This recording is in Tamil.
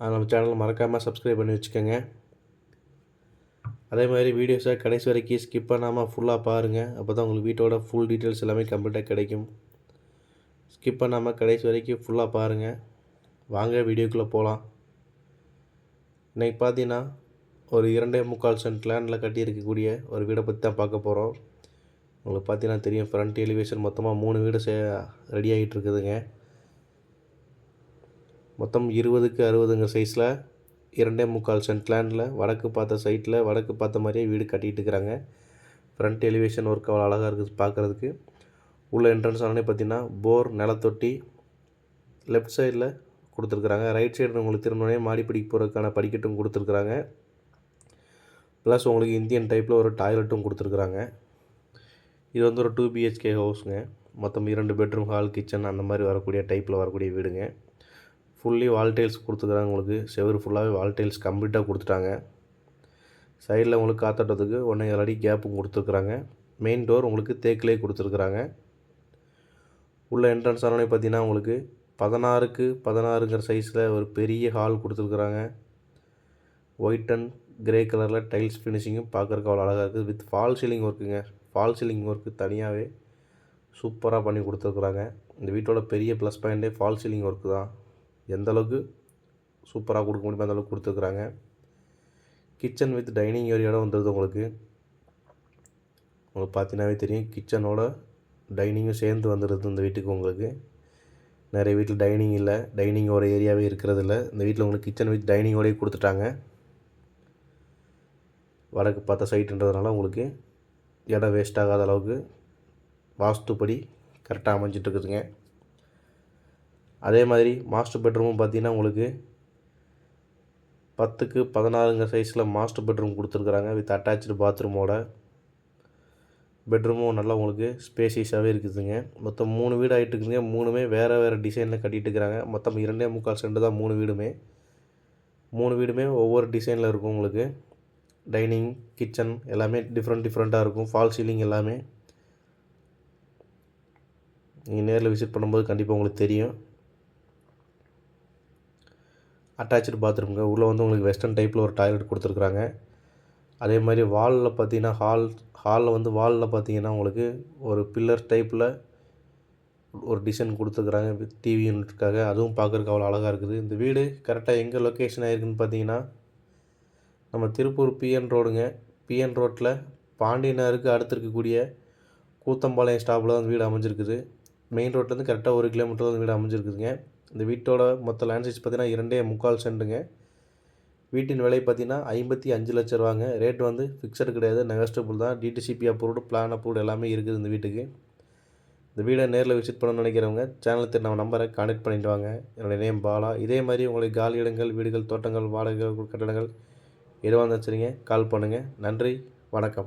நம்ம சேனலை மறக்காமல் சப்ஸ்கிரைப் பண்ணி வச்சுக்கோங்க. அதே மாதிரி வீடியோஸை கடைசி வரைக்கும் ஸ்கிப் பண்ணாமல் ஃபுல்லாக பாருங்கள் அப்போ தான் உங்களுக்கு வீட்டோட ஃபுல் டீட்டெயில்ஸ் எல்லாமே கம்ப்ளீட்டாக கிடைக்கும். ஸ்கிப் பண்ணாமல் கடைசி வரைக்கும் ஃபுல்லாக பாருங்கள் வாங்க வீடியோக்குள்ளே போகலாம் இன்றைக்கி பார்த்தீங்கன்னா ஒரு இரண்டே முக்கால் சென்ட் லேண்டில் கட்டியிருக்கக்கூடிய ஒரு வீடை பற்றி தான் பார்க்க போகிறோம் உங்களுக்கு பார்த்தீங்கன்னா தெரியும் ஃப்ரண்ட் எலிவேஷன் மொத்தமாக மூணு வீடு சே ரெடி ஆகிட்டு இருக்குதுங்க மொத்தம் இருபதுக்கு அறுபதுங்க சைஸில் இரண்டே முக்கால் சென்ட் லேண்டில் வடக்கு பார்த்த சைட்டில் வடக்கு பார்த்த மாதிரியே வீடு கட்டிகிட்டு இருக்கிறாங்க. ஃப்ரண்ட் எலிவேஷன் ஒர்க் அவ்வளோ அழகாக இருக்குது பார்க்குறதுக்கு உள்ள என்ட்ரன்ஸ் ஆனே பார்த்திங்கன்னா போர் நிலத்தொட்டி லெஃப்ட் சைடில் கொடுத்துருக்குறாங்க. ரைட் சைடு உங்களுக்கு திரும்பினே மாடி படிக்க போகிறதுக்கான படிக்கட்டும் கொடுத்துருக்குறாங்க. ப்ளஸ் உங்களுக்கு இந்தியன் டைப்பில் ஒரு டாய்லெட்டும் கொடுத்துருக்குறாங்க. இது வந்து ஒரு டூ பிஹெச்கே ஹவுஸுங்க மொத்தம் இரண்டு பெட்ரூம் ஹால் கிச்சன் அந்த மாதிரி வரக்கூடிய டைப்பில் வரக்கூடிய வீடுங்க. ஃபுல்லி வால்டைல்ஸ் கொடுத்துக்குறாங்க உங்களுக்கு. செவரு ஃபுல்லாகவே வால்டைல்ஸ் கம்ப்ளீட்டாக கொடுத்துட்டாங்க. சைடில் உங்களுக்கு காத்தோட்டத்துக்கு ஒன்றே அடி கேப்பும் கொடுத்துருக்குறாங்க மெயின் டோர் உங்களுக்கு தேக்கிலே கொடுத்துருக்குறாங்க. உள்ள என்ட்ரன்ஸ் ஆனோடனே பார்த்தீங்கன்னா உங்களுக்கு பதினாறுக்கு பதினாறுங்கிற சைஸில் ஒரு பெரிய ஹால் கொடுத்துருக்குறாங்க. ஒயிட் அண்ட் கிரே கலரில் டைல்ஸ் ஃபினிஷிங்கும் பார்க்குறக்கு அவ்வளோ அழகாக இருக்குது. வித் ஃபால் சீலிங் ஒர்க்குங்க ஃபால் சீலிங் ஒர்க்கு தனியாகவே சூப்பராக பண்ணி கொடுத்துருக்குறாங்க. இந்த வீட்டோட பெரிய ப்ளஸ் பாயிண்ட்டே ஃபால் சீலிங் ஒர்க்கு தான். எந்த அளவுக்கு சூப்பராக கொடுக்க முடியுமோ அந்தளவுக்கு கொடுத்துருக்குறாங்க. கிச்சன் வித் டைனிங் ஏரியாவோட வந்துடுது உங்களுக்கு. உங்களுக்கு பார்த்தீங்கன்னாவே தெரியும் கிச்சனோட டைனிங்கும் சேர்ந்து வந்துடுது இந்த வீட்டுக்கு உங்களுக்கு. நிறைய வீட்டில் டைனிங் இல்லை டைனிங்கோட ஏரியாவே இருக்கிறது இல்லை இந்த வீட்டில் உங்களுக்கு கிச்சன் வித் டைனிங்கோடய கொடுத்துட்டாங்க. வடக்கு பார்த்த சைட்டுன்றதுனால உங்களுக்கு இடம் வேஸ்ட் ஆகாத அளவுக்கு வாஸ்துப்படி கரெக்டாக அமைஞ்சிட்ருக்குதுங்க அதே மாதிரி மாஸ்டர் பெட்ரூமும் பார்த்தீங்கன்னா உங்களுக்கு பத்துக்கு பதினாறுங்க சைஸில் மாஸ்டர் பெட்ரூம் கொடுத்துருக்குறாங்க வித் அட்டாச்சு பாத்ரூமோட பெட்ரூமும் நல்லா உங்களுக்கு ஸ்பேசியஸாகவே இருக்குதுங்க. மொத்தம் மூணு வீடு ஆகிட்டு இருக்குதுங்க. மூணுமே வேறு வேறு டிசைனில் கட்டிகிட்டு இருக்கிறாங்க. மொத்தம் இரண்டே முக்கால் சென்ட் தான் மூணு வீடுமே. மூணு வீடுமே ஒவ்வொரு டிசைனில் இருக்கும் உங்களுக்கு. டைனிங் கிச்சன் எல்லாமே டிஃப்ரெண்ட் டிஃப்ரெண்ட்டாக இருக்கும். ஃபால் சீலிங் எல்லாமே. நீங்கள் நேரில் விசிட் பண்ணும்போது கண்டிப்பாக உங்களுக்கு தெரியும். அட்டாச்சு பாத்ரூம்ங்க உள்ளே வந்து உங்களுக்கு வெஸ்டர்ன் டைப்பில் ஒரு டாய்லெட் கொடுத்துருக்குறாங்க. அதே மாதிரி வாலில் பார்த்தீங்கன்னா ஹால் ஹாலில் வந்து வாலில் பார்த்தீங்கன்னா உங்களுக்கு ஒரு பில்லர் டைப்பில் ஒரு டிசைன் கொடுத்துருக்குறாங்க. டிவி யூனிட்காக அதுவும் பார்க்குறக்கு அவ்வளோ அழகாக இருக்குது. இந்த வீடு கரெக்டாக எங்கே லொக்கேஷன் ஆகிருக்குன்னு பார்த்தீங்கன்னா நம்ம திருப்பூர் பிஎன் ரோடுங்க பிஎன் ரோட்டில் பாண்டியனருக்கு அடுத்து இருக்கக்கூடிய கூத்தம்பாளையம் ஸ்டாப்பில் தான் வீடு அமைஞ்சிருக்குது. மெயின் ரோட்லேருந்து கரெக்டாக ஒரு கிலோமீட்டர் தான் வீடு அமைஞ்சிருக்குதுங்க. இந்த வீட்டோட மொத்த லேண்ட் சைஸ் பார்த்தீங்கன்னா இரண்டே முக்கால் சென்ட்டுங்க. வீட்டின் விலை பார்த்தீங்கன்னா ஐம்பத்தி அஞ்சு லட்ச ரூபாங்க. ரேட் வந்து ஃபிக்ஸடு கிடையாது நெகஸ்டபுள் தான். டிடிசிபி அப்ரூவ்டு பிளான் அப்ரூவ்டு எல்லாமே இருக்குது இந்த வீட்டுக்கு. இந்த வீடை நேரில் விசிட் பண்ணணும்னு நினைக்கிறவங்க சேனலுக்கு நம்ம நம்பரை கான்டெக்ட் பண்ணிட்டு வாங்க. என்னுடைய நேம் பாலா. இதே மாதிரி உங்களுக்கு காலி இடங்கள் வீடுகள் தோட்டங்கள் வாடகை கட்டடங்கள் எதுவாக இருந்தால் சரிங்க கால் பண்ணுங்கள் நன்றி வணக்கம்.